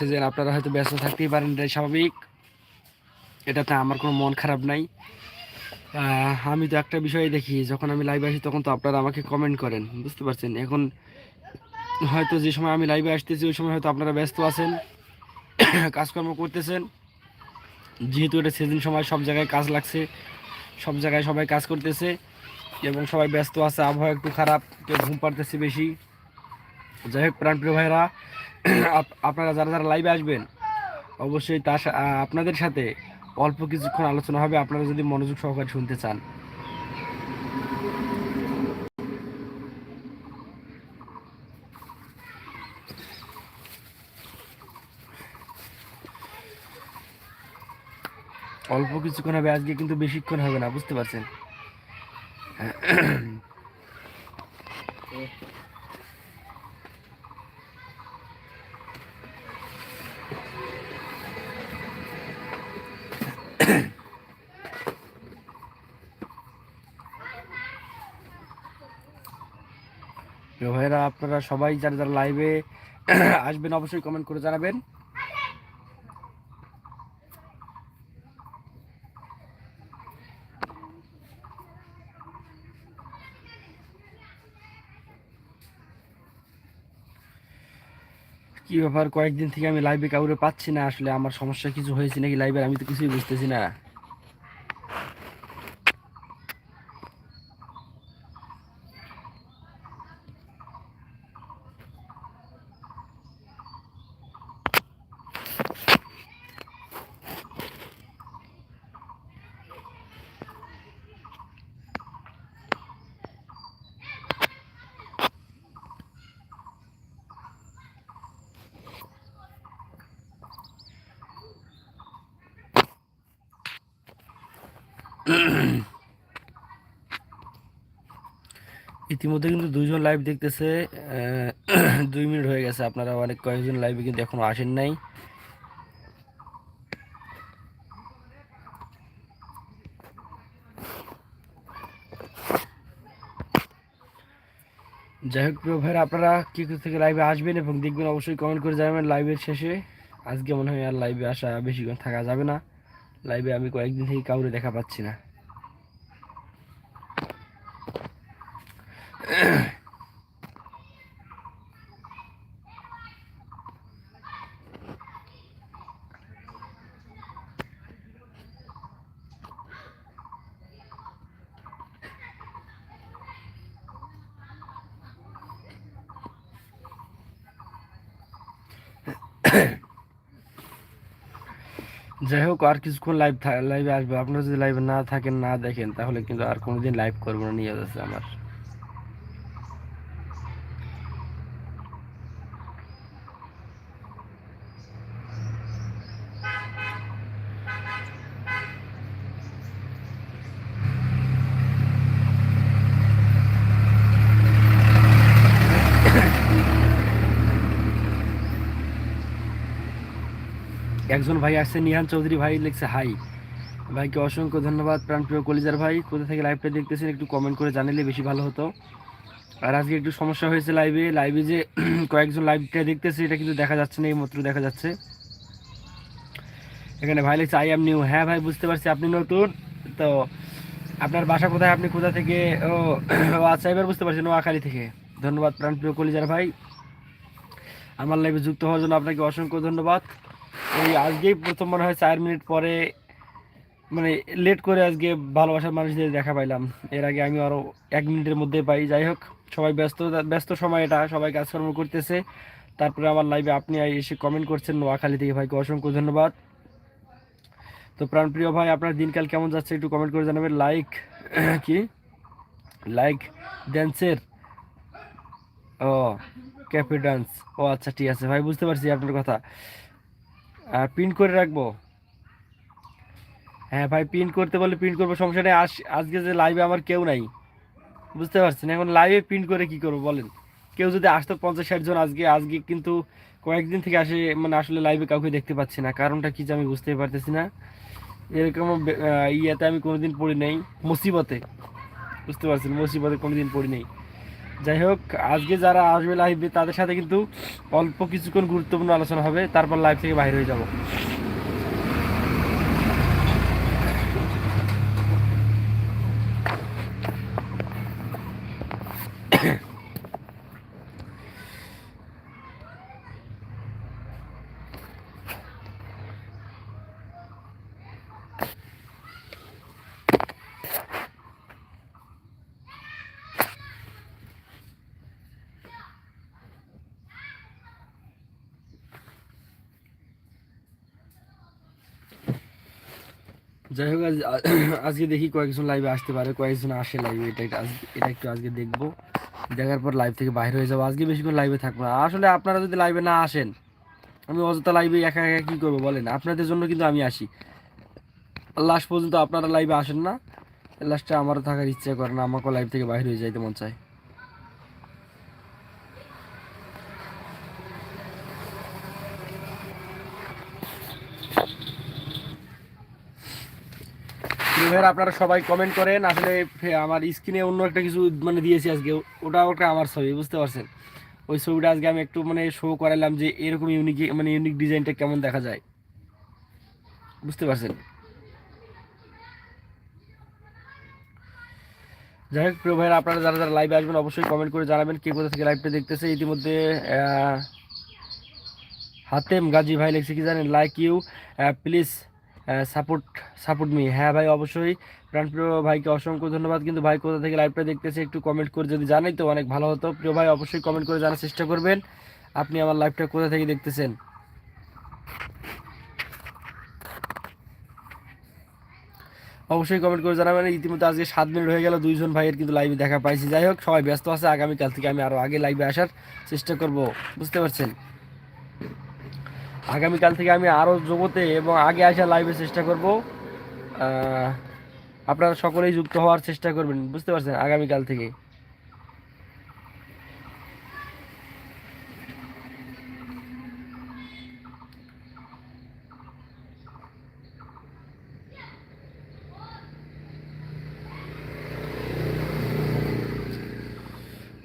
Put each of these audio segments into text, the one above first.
সেজেন আপনারা হয়তো ব্যস্ত থাকতেই পারেন, এটাই স্বাভাবিক। এটাতে আমার কোনো মন খারাপ নাই। আমি তো একটা বিষয় দেখি, যখন আমি লাইভে আসি তখন তো আপনারা আমাকে কমেন্ট করেন, বুঝতে পারছেন? এখন হয়তো যে সময় আমি লাইভে আসতেছি, ওই সময় হয়তো আপনারা ব্যস্ত আছেন, কাজকর্ম করতেছেন। যেহেতু এটা সেদিন সময় সব জায়গায় কাজ লাগছে, সব জায়গায় সবাই কাজ করতেছে এবং সবাই ব্যস্ত আছে, আবহাওয়া একটু খারাপ কেউ ঘুম পাড়তেছে বেশি। যাই হোক প্রাণপ্রিয় ভাইরা আপ- আপনারা যারা যারা লাইভে আসবেন, অবশ্যই তার আপনাদের সাথে অল্প কিছুক্ষণ আলোচনা হবে। আপনারা যদি মনোযোগ সহকারে শুনতে চান। অল্প কিছুক্ষণ হবে, আজকে কিন্তু বেশিক্ষণ হবে না, বুঝতে পারছেন? ভাইরা আপনারা সবাই যারা যারা লাইভে আসবেন, অবশ্যই কমেন্ট করে জানাবেন। কি ব্যাপার, কয়েকদিন থেকে আমি লাইভে কাউরে পাচ্ছি না, আসলে আমার সমস্যা কিছু হয়েছে নাকি লাইভে আমি তো কিছুই বুঝতেছি না। ইতিমধ্যে কিন্তু দুইজন লাইভ দেখতেছে দুই মিনিট হয়ে গেছে আপনারা অনেক কয়েকজন লাইভে কিন্তু এখনও আসেন নাই। যাই হোক প্রিয় ভাইরা, আপনারা কি থেকে লাইভে আসবেন এবং দেখবেন অবশ্যই কমেন্ট করে জানাবেন লাইভের শেষে। আজকে মনে হয় আর লাইভে আসা বেশিক্ষণ থাকা যাবে না। লাইভে আমি কয়েকদিন থেকে কাউরে দেখা পাচ্ছি না। যাই হোক, আর কিছুক্ষণ লাইভ লাইভে আসবে। আপনারা যদি লাইভে না থাকেন, না দেখেন, তাহলে কিন্তু আর কোনোদিন লাইভ করব না নিয়ে যাচ্ছে আমার। একজন ভাই আসছে, নিহান চৌধুরী ভাই লিখছে হাই ভাইকে অসংখ্য ধন্যবাদ, প্রাণপ্রিয় কলিজার ভাই। কোথা থেকে লাইভটা দেখতেছেন একটু কমেন্ট করে জানালে বেশি ভালো হতো। আর আজকে একটু সমস্যা হয়েছে লাইভে লাইভে যে কয়েকজন লাইভটা দেখতেছে, এটা কিন্তু দেখা যাচ্ছে না, এই মাত্র দেখা যাচ্ছে। এখানে ভাই লিখছে আই এম নিউ হ্যাঁ ভাই, বুঝতে পারছি, আপনি নতুন? তো আপনার বাসা কোথায়? আপনি কোথা থেকে? ও আচ্ছা এবার বুঝতে পারছি, নোয়াখালী থেকে। ধন্যবাদ, প্রাণপ্রিয় কলিজার ভাই। আমার লাইভে যুক্ত হওয়ার জন্য আপনাকে অসংখ্য ধন্যবাদ। এই আজকেই প্রথম মনে হয় চার মিনিট পরে মানে লেট করে আজকে ভালোবাসার মানুষদের দেখা পাইলাম। এর আগে আমি আরও এক মিনিটের মধ্যে পাই। যাই হোক, সবাই ব্যস্ত ব্যস্ত সময় এটা, সবাই কাজকর্ম করতেছে। তারপরে আমার লাইভে আপনি এসে কমেন্ট করছেন, নোয়াখালী থেকে ভাইকে অসংখ্য ধন্যবাদ। তো প্রাণপ্রিয় ভাই, আপনার দিনকাল কেমন যাচ্ছে একটু কমেন্ট করে জানাবেন। লাইক কি? লাইক ড্যান্সের ও ক্যাফে ডান্স ও আচ্ছা ঠিক আছে। ভাই, বুঝতে পারছি আপনার কথা। প্রিন্ট করে রাখব। হ্যাঁ ভাই প্রিন্ট করতে বলে প্রিন্ট করব সমস্যা নেই আজকে যে লাইভে আমার কেউ নাই। বুঝতে পারছেন? এখন লাইভে প্রিন্ট করে কি করব বলেন? কেউ যদি আসতো পঞ্চাশ ষাট জন আজকে আজকে কিন্তু কয়েকদিন থেকে আসে মানে আসলে লাইভে কাউকে দেখতে পাচ্ছি না। কারণটা কি যে আমি বুঝতে পারতেছি না। এরকম ইয়াতে আমি কোনোদিন পড়ি নাই, মুসিবতে। বুঝতে পারছেন? মুসিবতে কোনোদিন পড়ি নাই। যাই হোক, আজকে যারা আসবে লাইভে তাদের সাথে কিন্তু অল্প কিছুক্ষণ গুরুত্বপূর্ণ আলোচনা হবে, তারপর লাইভ থেকে বাইরে হয়ে যাব। যাই হোক আজ আজকে দেখি কয়েকজন লাইভে আসতে পারে, কয়েকজন আসে লাইভে এটা এটা একটু আজকে দেখব। দেখার পর লাইভ থেকে বাইরে হয়ে যাব। আজকে বেশিক্ষণ লাইভে থাকব না। আসলে আপনারা যদি লাইভে না আসেন, আমি অযথা লাইভে একা একা কী করব বলেন? আপনাদের জন্য কিন্তু আমি আসি। লাস্ট পর্যন্ত আপনারা লাইভে আসেন না। লাস্টে আমারও থাকার ইচ্ছা করে না আমাকেও লাইভ থেকে বাইরে হয়ে যাইতে মন চায়। ভাইয়ের আপনারা সবাই কমেন্ট করেন। আসলে আমার স্ক্রিনে অন্য একটা কিছু মানে দিয়েছি আজকে। ওটা ওটা আমার ছবি, বুঝতে পারছেন? ওই ছবিটা আজকে আমি একটু মানে শো করালাম যে এরকম ইউনিক মানে ইউনিক ডিজাইনটা কেমন দেখা যায়। বুঝতে পারছেন? যাই হোক, প্রিয় ভাইরা আপনারা যারা যারা লাইভে আসবেন, অবশ্যই কমেন্ট করে জানাবেন কে কোথা থেকে লাইভটা দেখতেছে। ইতিমধ্যে হাতেম গাজী ভাই লিখছে কি জানেন? Like you please support support me হ্যাঁ ভাই, অবশ্যই। প্রাণপ্রিয় ভাইকে অসংখ্য ধন্যবাদ। কিন্তু ভাই কোথা থেকে লাইভটা দেখতেছে একটু কমেন্ট করে যদি জানাই তো অনেক ভালো হতো। প্রিয় ভাই, অবশ্যই কমেন্ট করে জানার চেষ্টা করবেন। আপনি আমার লাইভটা কোথা থেকে দেখতেছেন? অবশ্যই কমেন্ট করে জানাবেন। ইতিমধ্যে আজকে সাত মিনিট হয়ে গেল, দুইজন ভাইয়ের কিন্তু লাইভে দেখা পাইছি। যাই হোক, সবাই ব্যস্ত আছে। আগামীকাল থেকে আমি আরও আগে লাইভে আসার চেষ্টা করব। বুঝতে পারছেন? আগামীকাল থেকে আমি আরও জগতে এবং আগে আসা লাইভে চেষ্টা করব। আপনারা সকলেই যুক্ত হওয়ার চেষ্টা করবেন, বুঝতে পারছেন? আগামীকাল থেকে।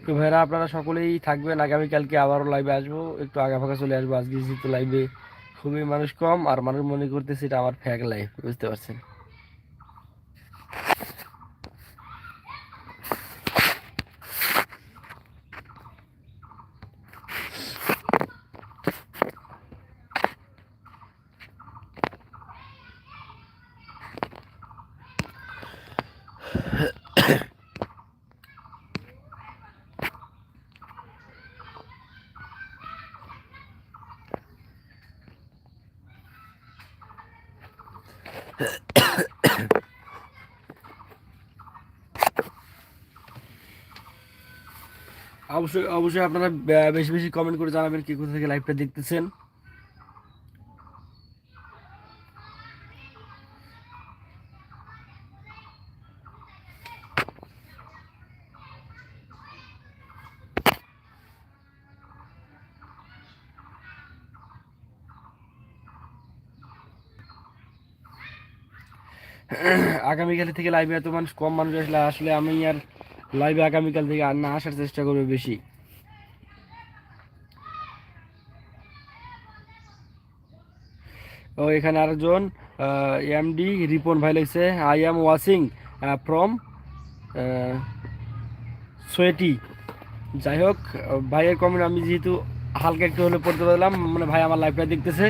তো ভাইরা, আপনারা সকলেই থাকবেন। আগামীকালকে আবারও লাইভে আসব। একটু আগে ফাঁকা চলে আসব। আজকে যেহেতু লাইভে খুবই মানুষ কম, আর মানুষ মনে করতেছে এটা আমার ফ্যাক লাইফ বুঝতে পারছেন? অবশ্যই অবশ্যই আপনারা বেশি বেশি কমেন্ট করে জানাবেন কি কোথা থেকে লাইভটা দেখতেছেন। আগামীকাল থেকে লাইভে এত মানুষ, কম মানুষ আসলে আসলে আমি আর লাইভে আগামীকাল থেকে আর না আসার চেষ্টা করবে বেশি। ও, এখানে আরেকজন এমডি রিপন ভাই লিখছে আই এম ওয়াচিং ফ্রম সোয়েটি যাই হোক, ভাইয়ের কমেন্ট আমি যেহেতু হালকা একটু হলে পড়তে পারলাম মানে ভাই আমার লাইভটা দেখতেছে।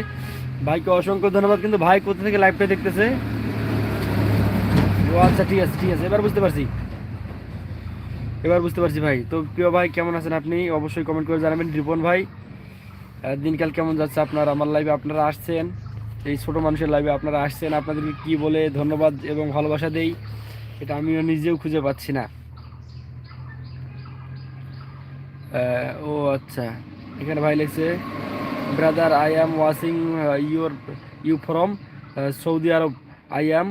ভাইকে অসংখ্য ধন্যবাদ, কিন্তু ভাই কোথা থেকে লাইভটা দেখতেছে? ও আচ্ছা ঠিক আছে ঠিক আছে। এবার বুঝতে পারছি। এবার বুঝতে পারছি ভাই। তো প্রিয় ভাই, কেমন আছেন আপনি? অবশ্যই কমেন্ট করে জানাবেন। রিপন ভাই দিনকাল কেমন যাচ্ছে আপনার? আমার লাইভে আপনারা আসছেন। এই ছোট মানুষের লাইভে আপনারা আসছেন। আপনাদেরকে কি বলে ধন্যবাদ এবং ভালোবাসা দেই, এটা আমিও নিজেও খুঁজে পাচ্ছি না। ও আচ্ছা। এখানে ভাই লিখছে brother I am watching your you from Saudi Arab I am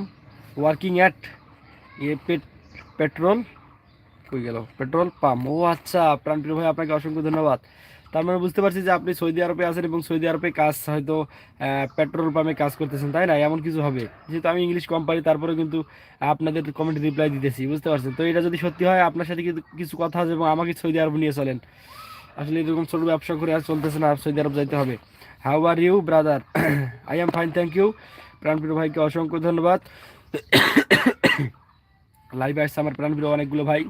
working at a petrol কই গেল? পেট্রোল পাম্প ও আচ্ছা প্রাণপ্রিয় ভাই, আপনাকে অসংখ্য ধন্যবাদ। তার মানে বুঝতে পারছি যে আপনি সৌদি আরবে আছেন এবং সৌদি আরবে কাজ, হয়তো পেট্রোল পাম্পে কাজ করতেছেন, তাই না? এমন কিছু হবে। যেহেতু আমি ইংলিশ কোম্পানি তারপরে কিন্তু আপনাদের কমেন্টে রিপ্লাই দিতেছি, বুঝতে পারছেন? তো এটা যদি সত্যি হয়, আপনার সাথে কিন্তু কিছু কথা আছে এবং আমাকে সৌদি আরব নিয়ে চলেন। আসলে এরকম ছোটো ব্যবসা করে আর চলতেছে না সৌদি আরব যাইতে হবে। How are you brother I am fine thank you প্রাণপ্রিয় ভাইকে অসংখ্য ধন্যবাদ। লাইভে আসছে আমার প্রাণপ্রিয় অনেকগুলো ভাই।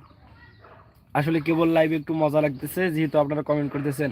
আসলে কেবল লাইভে একটু মজা লাগতেছে, যেহেতু আপনারা কমেন্ট করতেছেন।